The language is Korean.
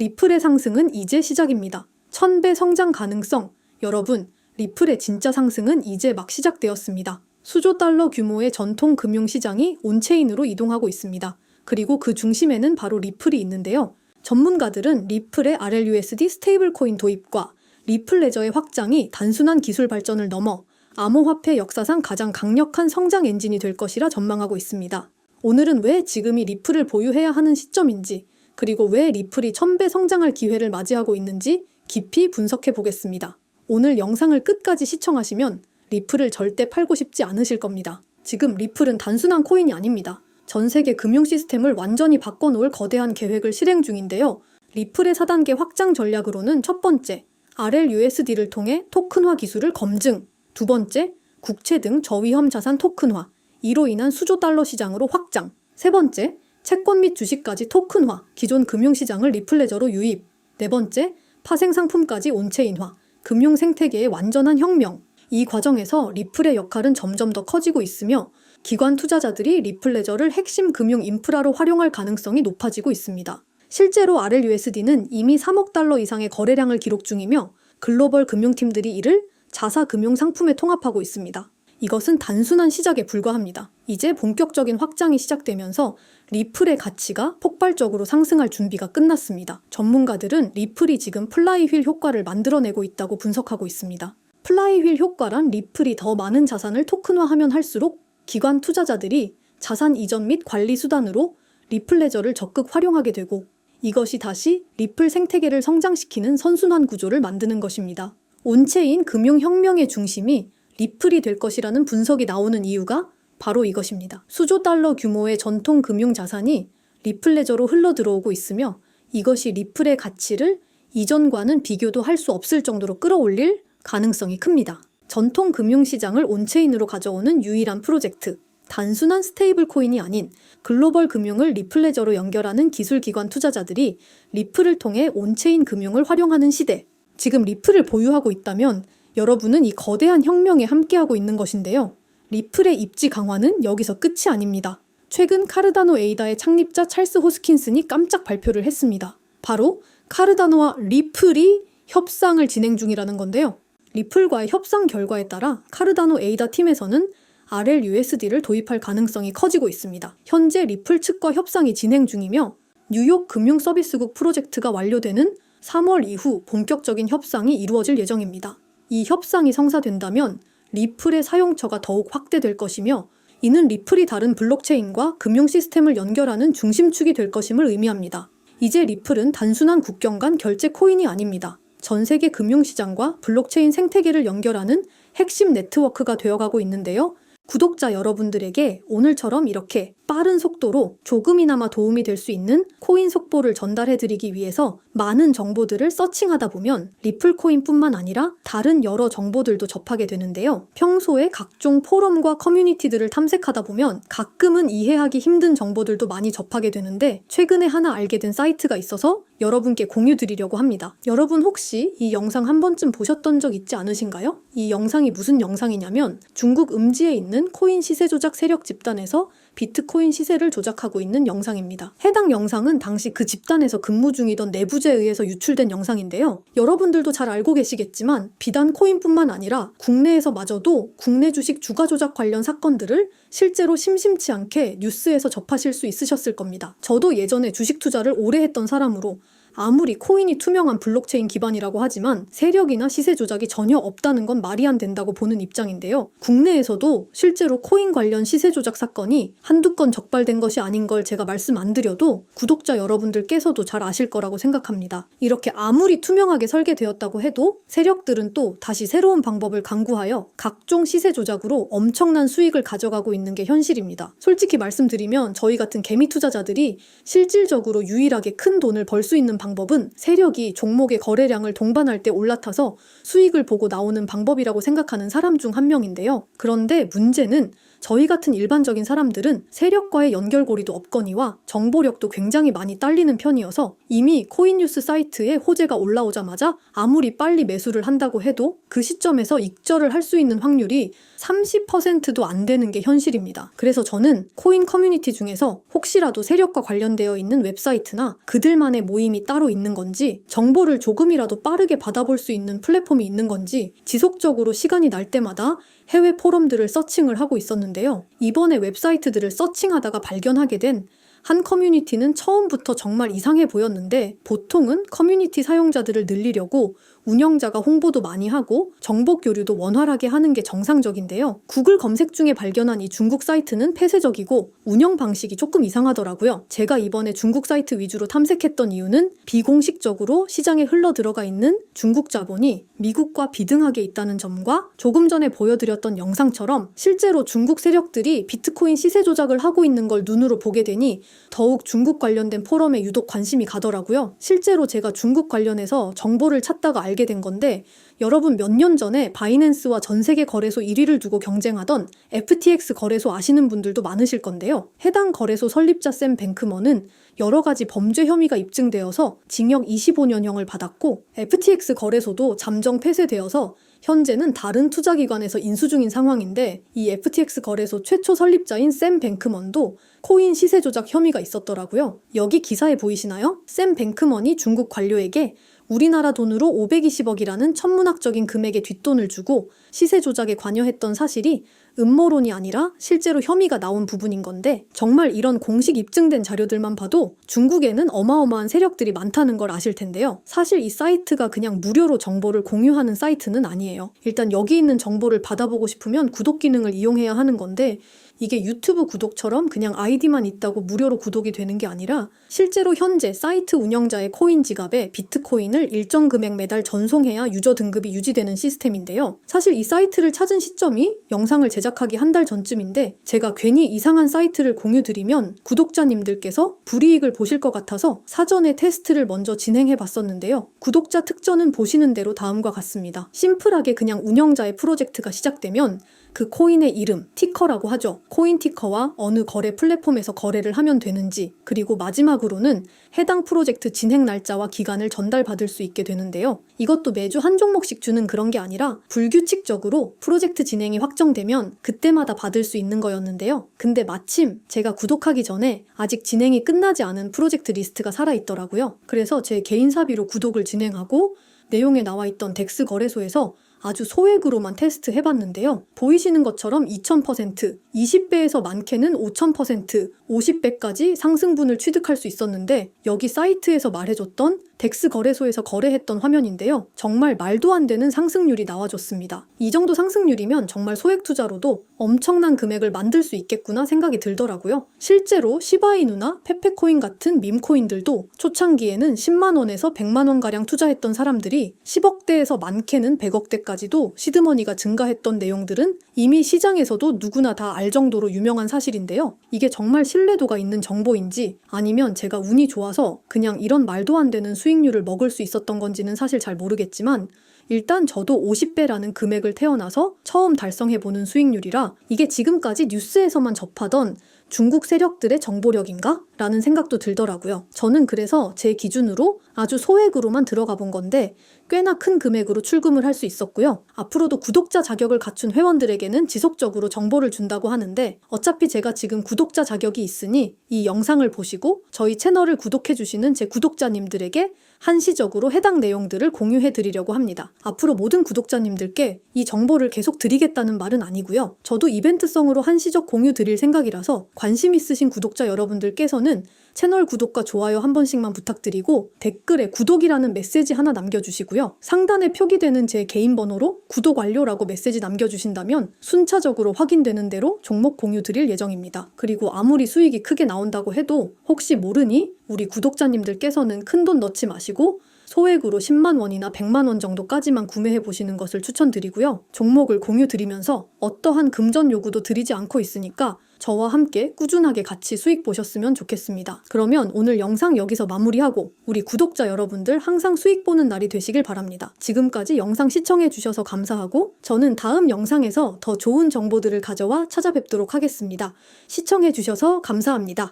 리플의 상승은 이제 시작입니다. 1000배 성장 가능성. 여러분, 리플의 진짜 상승은 이제 막 시작되었습니다. 수조 달러 규모의 전통 금융 시장이 온체인으로 이동하고 있습니다. 그리고 그 중심에는 바로 리플이 있는데요. 전문가들은 리플의 RLUSD 스테이블 코인 도입과 리플 레저의 확장이 단순한 기술 발전을 넘어 암호화폐 역사상 가장 강력한 성장 엔진이 될 것이라 전망하고 있습니다. 오늘은 왜 지금이 리플을 보유해야 하는 시점인지, 그리고 왜 리플이 1000배 성장할 기회를 맞이하고 있는지 깊이 분석해 보겠습니다. 오늘 영상을 끝까지 시청하시면 리플을 절대 팔고 싶지 않으실 겁니다. 지금 리플은 단순한 코인이 아닙니다. 전 세계 금융 시스템을 완전히 바꿔놓을 거대한 계획을 실행 중인데요. 리플의 4단계 확장 전략으로는 첫 번째, RLUSD를 통해 토큰화 기술을 검증. 두 번째, 국채 등 저위험 자산 토큰화. 이로 인한 수조 달러 시장으로 확장. 세 번째, 채권 및 주식까지 토큰화. 기존 금융 시장을 리플레저로 유입. 네 번째, 파생 상품까지 온체인화. 금융 생태계의 완전한 혁명. 이 과정에서 리플의 역할은 점점 더 커지고 있으며 기관 투자자들이 리플레저를 핵심 금융 인프라로 활용할 가능성이 높아지고 있습니다. 실제로 RLUSD는 이미 3억 달러 이상의 거래량을 기록 중이며 글로벌 금융팀들이 이를 자사 금융 상품에 통합하고 있습니다. 이것은 단순한 시작에 불과합니다. 이제 본격적인 확장이 시작되면서 리플의 가치가 폭발적으로 상승할 준비가 끝났습니다. 전문가들은 리플이 지금 플라이휠 효과를 만들어내고 있다고 분석하고 있습니다. 플라이휠 효과란 리플이 더 많은 자산을 토큰화하면 할수록 기관 투자자들이 자산 이전 및 관리 수단으로 리플레저를 적극 활용하게 되고 이것이 다시 리플 생태계를 성장시키는 선순환 구조를 만드는 것입니다. 온체인 금융혁명의 중심이 리플이 될 것이라는 분석이 나오는 이유가 바로 이것입니다. 수조 달러 규모의 전통 금융 자산이 리플레저로 흘러 들어오고 있으며 이것이 리플의 가치를 이전과는 비교도 할 수 없을 정도로 끌어올릴 가능성이 큽니다. 전통 금융 시장을 온체인으로 가져오는 유일한 프로젝트. 단순한 스테이블 코인이 아닌 글로벌 금융을 리플레저로 연결하는 기술 기관 투자자들이 리플을 통해 온체인 금융을 활용하는 시대. 지금 리플을 보유하고 있다면 여러분은 이 거대한 혁명에 함께하고 있는 것인데요. 리플의 입지 강화는 여기서 끝이 아닙니다. 최근 카르다노 에이다의 창립자 찰스 호스킨슨이 깜짝 발표를 했습니다. 바로 카르다노와 리플이 협상을 진행 중이라는 건데요. 리플과의 협상 결과에 따라 카르다노 에이다 팀에서는 RLUSD를 도입할 가능성이 커지고 있습니다. 현재 리플 측과 협상이 진행 중이며 뉴욕 금융서비스국 프로젝트가 완료되는 3월 이후 본격적인 협상이 이루어질 예정입니다. 이 협상이 성사된다면 리플의 사용처가 더욱 확대될 것이며 이는 리플이 다른 블록체인과 금융 시스템을 연결하는 중심축이 될 것임을 의미합니다. 이제 리플은 단순한 국경 간 결제 코인이 아닙니다. 전 세계 금융시장과 블록체인 생태계를 연결하는 핵심 네트워크가 되어가고 있는데요. 구독자 여러분들에게 오늘처럼 이렇게 빠른 속도로 조금이나마 도움이 될 수 있는 코인 속보를 전달해드리기 위해서 많은 정보들을 서칭하다 보면 리플 코인뿐만 아니라 다른 여러 정보들도 접하게 되는데요. 평소에 각종 포럼과 커뮤니티들을 탐색하다 보면 가끔은 이해하기 힘든 정보들도 많이 접하게 되는데 최근에 하나 알게 된 사이트가 있어서 여러분께 공유 드리려고 합니다. 여러분 혹시 이 영상 한 번쯤 보셨던 적 있지 않으신가요? 이 영상이 무슨 영상이냐면 중국 음지에 있는 코인 시세 조작 세력 집단에서 비트코인 시세를 조작하고 있는 영상입니다. 해당 영상은 당시 그 집단에서 근무 중이던 내부자에 의해서 유출된 영상인데요. 여러분들도 잘 알고 계시겠지만 비단 코인뿐만 아니라 국내에서 마저도 국내 주식 주가 조작 관련 사건들을 실제로 심심치 않게 뉴스에서 접하실 수 있으셨을 겁니다. 저도 예전에 주식 투자를 오래 했던 사람으로 아무리 코인이 투명한 블록체인 기반이라고 하지만 세력이나 시세 조작이 전혀 없다는 건 말이 안 된다고 보는 입장인데요. 국내에서도 실제로 코인 관련 시세 조작 사건이 한두 건 적발된 것이 아닌 걸 제가 말씀 안 드려도 구독자 여러분들께서도 잘 아실 거라고 생각합니다. 이렇게 아무리 투명하게 설계되었다고 해도 세력들은 또 다시 새로운 방법을 강구하여 각종 시세 조작으로 엄청난 수익을 가져가고 있는 게 현실입니다. 솔직히 말씀드리면 저희 같은 개미 투자자들이 실질적으로 유일하게 큰 돈을 벌 수 있는 방법은 세력이 종목의 거래량을 동반할 때 올라타서 수익을 보고 나오는 방법이라고 생각하는 사람 중 한 명인데요. 그런데 문제는 저희 같은 일반적인 사람들은 세력과의 연결고리도 없거니와 정보력도 굉장히 많이 딸리는 편이어서 이미 코인뉴스 사이트에 호재가 올라오자마자 아무리 빨리 매수를 한다고 해도 그 시점에서 익절을 할 수 있는 확률이 30%도 안 되는 게 현실입니다. 그래서 저는 코인 커뮤니티 중에서 혹시라도 세력과 관련되어 있는 웹사이트나 그들만의 모임이 따로 있는 건지, 정보를 조금이라도 빠르게 받아볼 수 있는 플랫폼이 있는 건지, 지속적으로 시간이 날 때마다 해외 포럼들을 서칭을 하고 있었는데요. 이번에 웹사이트들을 서칭하다가 발견하게 된 한 커뮤니티는 처음부터 정말 이상해 보였는데 보통은 커뮤니티 사용자들을 늘리려고 운영자가 홍보도 많이 하고 정보 교류도 원활하게 하는 게 정상적인데요. 구글 검색 중에 발견한 이 중국 사이트는 폐쇄적이고 운영 방식이 조금 이상하더라고요. 제가 이번에 중국 사이트 위주로 탐색했던 이유는 비공식적으로 시장에 흘러 들어가 있는 중국 자본이 미국과 비등하게 있다는 점과 조금 전에 보여드렸던 영상처럼 실제로 중국 세력들이 비트코인 시세 조작을 하고 있는 걸 눈으로 보게 되니 더욱 중국 관련된 포럼에 유독 관심이 가더라고요. 실제로 제가 중국 관련해서 정보를 찾다가 알게 된 건데 여러분 몇 년 전에 바이낸스와 전 세계 거래소 1위를 두고 경쟁하던 FTX 거래소 아시는 분들도 많으실 건데요. 해당 거래소 설립자 샘 뱅크먼은 여러 가지 범죄 혐의가 입증되어서 징역 25년형을 받았고 FTX 거래소도 잠정 폐쇄되어서 현재는 다른 투자기관에서 인수 중인 상황인데 이 FTX 거래소 최초 설립자인 샘 뱅크먼도 코인 시세 조작 혐의가 있었더라고요. 여기 기사에 보이시나요? 샘 뱅크먼이 중국 관료에게 우리나라 돈으로 520억이라는 천문학적인 금액의 뒷돈을 주고 시세 조작에 관여했던 사실이 음모론이 아니라 실제로 혐의가 나온 부분인 건데 정말 이런 공식 입증된 자료들만 봐도 중국에는 어마어마한 세력들이 많다는 걸 아실 텐데요. 사실 이 사이트가 그냥 무료로 정보를 공유하는 사이트는 아니에요. 일단 여기 있는 정보를 받아보고 싶으면 구독 기능을 이용해야 하는 건데 이게 유튜브 구독처럼 그냥 아이디만 있다고 무료로 구독이 되는 게 아니라 실제로 현재 사이트 운영자의 코인 지갑에 비트코인을 일정 금액 매달 전송해야 유저 등급이 유지되는 시스템인데요. 사실 이 사이트를 찾은 시점이 영상을 제작하기 한 달 전쯤인데 제가 괜히 이상한 사이트를 공유드리면 구독자님들께서 불이익을 보실 것 같아서 사전에 테스트를 먼저 진행해 봤었는데요. 구독자 특전은 보시는 대로 다음과 같습니다. 심플하게 그냥 운영자의 프로젝트가 시작되면 그 코인의 이름, 티커라고 하죠. 코인 티커와 어느 거래 플랫폼에서 거래를 하면 되는지, 그리고 마지막으로는 해당 프로젝트 진행 날짜와 기간을 전달받을 수 있게 되는데요. 이것도 매주 한 종목씩 주는 그런 게 아니라 불규칙적으로 프로젝트 진행이 확정되면 그때마다 받을 수 있는 거였는데요. 근데 마침 제가 구독하기 전에 아직 진행이 끝나지 않은 프로젝트 리스트가 살아있더라고요. 그래서 제 개인 사비로 구독을 진행하고 내용에 나와 있던 덱스 거래소에서 아주 소액으로만 테스트 해봤는데요. 보이시는 것처럼 2000%, 20배에서 많게는 5000%, 50배까지 상승분을 취득할 수 있었는데 여기 사이트에서 말해줬던 덱스 거래소에서 거래했던 화면인데요. 정말 말도 안 되는 상승률이 나와줬습니다. 이 정도 상승률이면 정말 소액 투자로도 엄청난 금액을 만들 수 있겠구나 생각이 들더라고요. 실제로 시바이누나 페페코인 같은 밈코인들도 초창기에는 10만원에서 100만원가량 투자했던 사람들이 10억대에서 많게는 100억대까지도 시드머니가 증가했던 내용들은 이미 시장에서도 누구나 다 알 정도로 유명한 사실인데요. 이게 정말 신뢰도가 있는 정보인지 아니면 제가 운이 좋아서 그냥 이런 말도 안 되는 수익률을 먹을 수 있었던 건지는 사실 잘 모르겠지만 일단 저도 50배라는 금액을 태어나서 처음 달성해보는 수익률이라 이게 지금까지 뉴스에서만 접하던 중국 세력들의 정보력인가? 라는 생각도 들더라고요. 저는 그래서 제 기준으로 아주 소액으로만 들어가 본 건데 꽤나 큰 금액으로 출금을 할 수 있었고요. 앞으로도 구독자 자격을 갖춘 회원들에게는 지속적으로 정보를 준다고 하는데 어차피 제가 지금 구독자 자격이 있으니 이 영상을 보시고 저희 채널을 구독해 주시는 제 구독자님들에게 한시적으로 해당 내용들을 공유해 드리려고 합니다. 앞으로 모든 구독자님들께 이 정보를 계속 드리겠다는 말은 아니고요. 저도 이벤트성으로 한시적 공유 드릴 생각이라서 관심 있으신 구독자 여러분들께서는 채널 구독과 좋아요 한 번씩만 부탁드리고 댓글에 구독이라는 메시지 하나 남겨주시고요. 상단에 표기되는 제 개인 번호로 구독 완료라고 메시지 남겨주신다면 순차적으로 확인되는 대로 종목 공유 드릴 예정입니다. 그리고 아무리 수익이 크게 나온다고 해도 혹시 모르니 우리 구독자님들께서는 큰 돈 넣지 마시고 소액으로 10만 원이나 100만 원 정도까지만 구매해 보시는 것을 추천드리고요. 종목을 공유 드리면서 어떠한 금전 요구도 드리지 않고 있으니까 저와 함께 꾸준하게 같이 수익 보셨으면 좋겠습니다. 그러면 오늘 영상 여기서 마무리하고 우리 구독자 여러분들 항상 수익 보는 날이 되시길 바랍니다. 지금까지 영상 시청해 주셔서 감사하고 저는 다음 영상에서 더 좋은 정보들을 가져와 찾아뵙도록 하겠습니다. 시청해 주셔서 감사합니다.